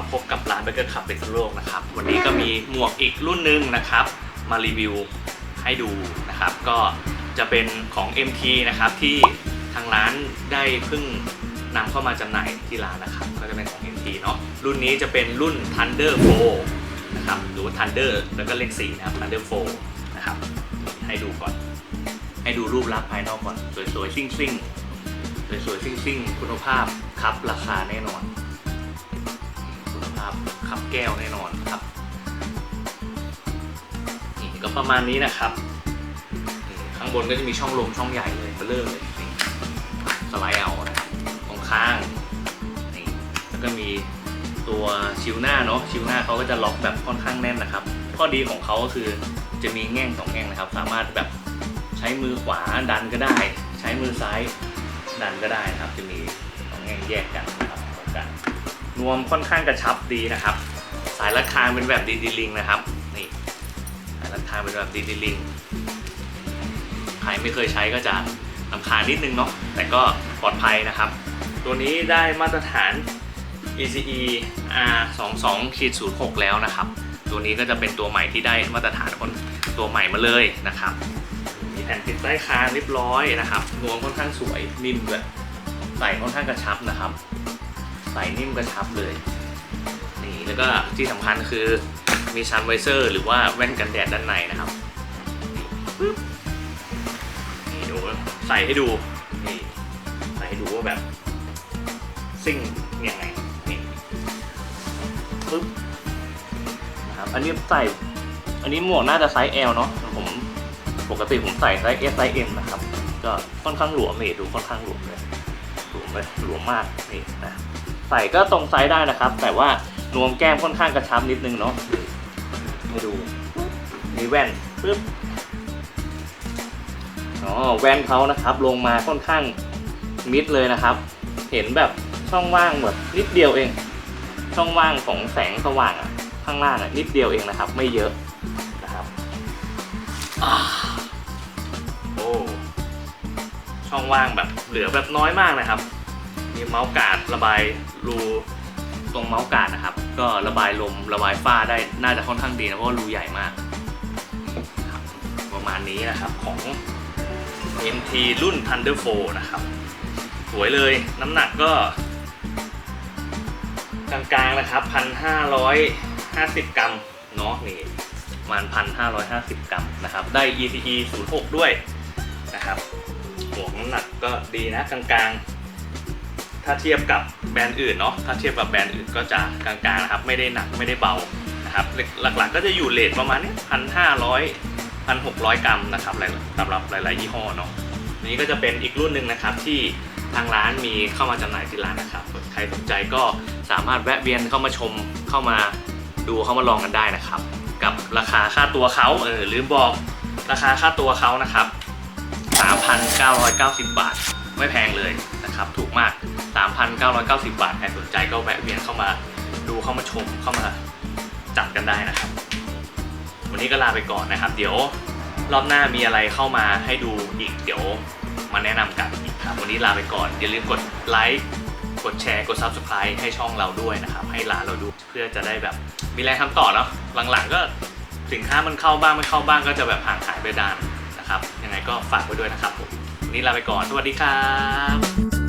มาพบกับร้านเบเกอร์คับเป็นโลกนะครับ วันนี้ก็มีหมวกอีกรุ่นหนึ่งนะครับ มารีวิวให้ดูนะครับ ก็จะเป็นของ MT นะครับที่ทางร้านได้เพิ่งนำเข้ามาจำหน่ายที่ร้านนะครับ ก็จะเป็นของ MT เนาะรุ่นนี้จะเป็นรุ่น Thunder 4นะครับหรือว่า Thunder แล้วก็เลข4นะครับ Thunder 4นะครับให้ดูก่อน ให้ดูรูปลักษณ์ภายนอกก่อน สวยๆซิ่งๆสวยๆซิ่งๆคุณภาพครับราคาแน่นอน คุณภาพขับแก้วแน่นอนครับนี่ก็ประมาณนี้นะครับข้างบนก็จะมีช่องลมช่องใหญ่เลยเบลเลอร์เลยสไลด์เอานะครับตรงข้างนี่แล้วก็มีตัวชิวหน้าเนาะชิวหน้าเขาก็จะล็อกแบบค่อนข้างแน่นนะครับ ข้อดีของเขาก็คือจะมีแง่งสองแง่งนะครับ สามารถแบบใช้มือขวาดันก็ได้ ใช้มือซ้ายดันก็ได้นะครับ จะมีสองแง่งแยกกัน นวมค่อนข้างกระชับดีนะครับ สายรัดคางเป็นแบบดีดีลิงนะครับนี่สายรัดคางเป็นแบบดีดีลิงใครไม่เคยใช้ก็จะลำคาญนิดนึงเนาะแต่ก็ปลอดภัยนะครับ ตัวนี้ได้มาตรฐาน ECE R22 06แล้วนะครับ ตัวนี้ก็จะเป็นตัวใหม่ที่ได้มาตรฐานคนตัวใหม่มาเลยนะครับ มีแผ่นติดใต้คางเรียบร้อยนะครับนวมค่อนข้างสวยนิ่มด้วยใส่ค่อนข้างกระชับนะครับ ใส่นิ่มกระชับเลย นี่แล้วก็ที่สำคัญคือมีซันไวเซอร์หรือว่าแว่นกันแดดด้านในนะครับนี่ดูใส่ให้ดูนี่ใส่ให้ดูว่าแบบซิ่งยังไงนี่ปึ๊บนะครับอันนี้ใส่อันนี้หมวกน่าจะไซส์ L เนาะผมปกติผมใส่ไซส์ S ไซส์ M นะครับ ก็ค่อนข้างหลวมนี่ดูค่อนข้างหลวมเลยหลวมเลยหลวมมากนี่นะ ใส่ก็ตรงไซส์ได้นะครับ แต่ว่านวมแก้มค่อนข้างกระชับนิดนึงเนาะให้ดูมีแว่นปึ๊บอ๋อแว่นเขานะครับ ลงมาค่อนข้างมิดเลยนะครับ เห็นแบบช่องว่างแบบนิดเดียวเอง ช่องว่างของแสงสว่างอะข้างล่างอะนิดเดียวเองนะครับ ไม่เยอะนะครับอโอ้ช่องว่างแบบเหลือแบบน้อยมากนะครับ มีเมาส์การ์ดระบายรูตรงเมาส์การ์ดนะครับ ก็ระบายลมระบายฝ้าได้น่าจะค่อนข้างดีนะเพราะว่ารูใหญ่มากประมาณนี้นะครับของ MT รุ่น Thunder 4นะครับสวยเลยน้ำหนักก็กลางๆนะครับ 1,550 กรัมเนาะนี่ประมาณ 1,550 กรัมนะครับ ได้ ECE 06 ด้วยนะครับหัวน้ำหนักก็ดีนะกลางๆ ถ้าเทียบกับแบรนด์อื่นเนาะถ้าเทียบกับแบรนด์อื่นก็จะกลางๆนะครับไม่ได้หนักไม่ได้เบานะครับหลักๆก็จะอยู่เลทประมาณนี้พันห้าร้อยพันหกร้อยกรัมนะครับสำหรับหลายๆยี่ห้อเนาะนี้ก็จะเป็นอีกรุ่นหนึ่งนะครับที่ทางร้านมีเข้ามาจำหน่ายที่ร้านนะครับใครสนใจก็สามารถแวะเวียนเข้ามาชมเข้ามาดูเข้ามาลองกันได้นะครับ กับราคาค่าตัวเขาเออลืมบอกราคาค่าตัวเขานะครับ 3,990 บาท ไม่แพงเลยนะครับ ถูกมาก 3,990 บาท ใครสนใจก็แวะเวียนเข้ามาดูเข้ามาชมเข้ามาจัดกันได้นะครับ วันนี้ก็ลาไปก่อนนะครับ เดี๋ยวรอบหน้ามีอะไรเข้ามาให้ดูอีกเดี๋ยวมาแนะนำกันอีกครับ วันนี้ลาไปก่อน อย่าลืมกดไลค์กดแชร์กด Subscribe ให้ช่องเราด้วยนะครับ ให้ร้านเราดูเพื่อจะได้แบบมีแรงทำต่อเนาะหลังๆ ก็สินค้ามันเข้าบ้างไม่เข้าบ้างก็จะแบบห่างหายไปนานนะครับ ยังไงก็ฝากไว้ด้วยนะครับผม นี้ลาไปก่อน สวัสดีครับ